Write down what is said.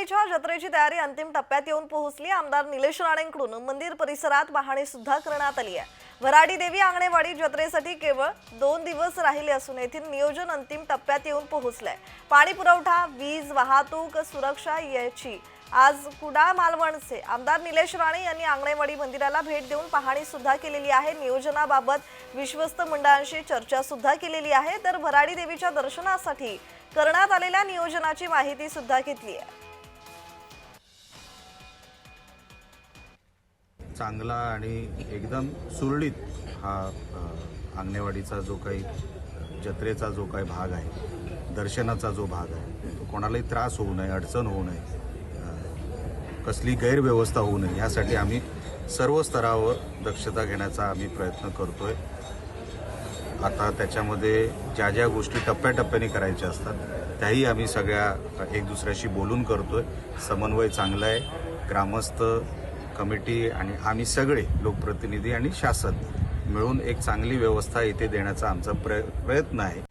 आंगणेवाडीच्या जत्रेची तयारी अंतिम टप्प्यात येऊन पोहोचली. आमदार निलेश राणेंकडून मंदिर परिसरात पाहणी सुद्धा करण्यात आली आहे. वराडी देवी आंगणेवाडी जत्रेसाठी केवळ दोन दिवस राहिले असून येथील नियोजन अंतिम टप्प्यात येऊन पोहोचलंय. पाणी पुरवठा वीज वाहतूक सुरक्षा याची आज कुडाळ मालवणचे आमदार निलेश राणे यांनी आंगणेवाडी मंदिराला भेट देऊन पाहणी सुद्धा केलेली आहे. नियोजनाबाबत विश्वस्त मंडळांशी चर्चा सुद्धा केलेली आहे. तर भराडी देवीच्या दर्शनासाठी करण्यात आलेल्या नियोजनाची माहिती सुद्धा घेतली आहे. चांगला आणि एकदम सुरळीत हा अंगणेवाडीचा जो काही जत्रेचा जो काही भाग आहे दर्शनाचा जो भाग आहे तो कोणालाही त्रास होऊ नये अडचण होऊ नये कसली गैरव्यवस्था होऊ नये यासाठी आम्ही सर्व स्तरावर दक्षता घेण्याचा आम्ही प्रयत्न करतोय. आता त्याच्यामध्ये ज्या ज्या गोष्टी टप्प्याटप्प्याने करायच्या असतात त्याही आम्ही सगळ्या एक दुसऱ्याशी बोलून करतोय. समन्वय चांगला आहे. ग्रामस्थ कमिटी आणि आम्ही सगळे लोकप्रतिनिधी आणि शासन मिळून एक चांगली व्यवस्था इथे देण्याचा आमचा प्रयत्न आहे.